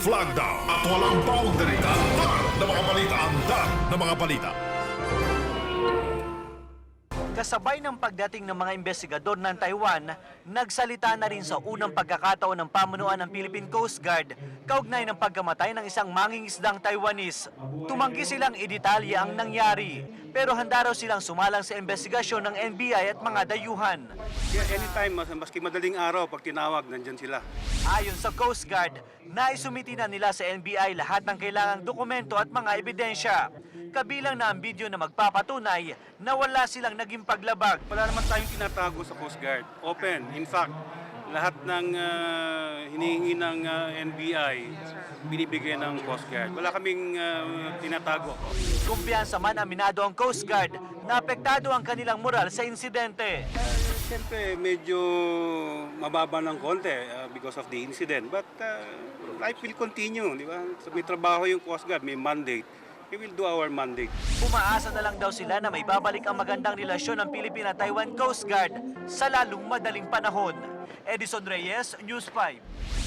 flag down at walang boundary. Andar na mga balita, andar na mga balita. Kasabay ng pagdating ng mga investigador ng Taiwan, nagsalita na rin sa unang pagkakataon ng pamunuan ng Philippine Coast Guard kaugnay ng pagkamatay ng isang mangingisdang Taiwanese. Tumanggi silang idetalye ang nangyari, pero handa raw silang sumalang sa investigasyon ng NBI at mga dayuhan. Yeah, anytime, mas, maski madaling araw, pag tinawag, nandyan sila. Ayon sa Coast Guard, naisumiti na nila sa NBI lahat ng kailangang dokumento at mga ebidensya. Kabilang na ang video na magpapatunay na wala silang naging paglabag. Wala naman tayong tinatago sa Coast Guard. Open. In fact, lahat ng ah, hinihingi ng ah, NBI, binibigay ng Coast Guard. Wala kaming ah, tinatago. Kumpiyansa man aminado ang Coast Guard na apektado ang kanilang moral sa insidente. Siyempre, medyo mababa ng konti ah, because of the incident. But ah, life will continue, di ba? So, may trabaho yung Coast Guard, may mandate. We will do our mandate. Umaasa na lang daw sila na may babalik ang magandang relasyon ng Pilipina Taiwan Coast Guard sa lalong madaling panahon. Edison Reyes, News 5.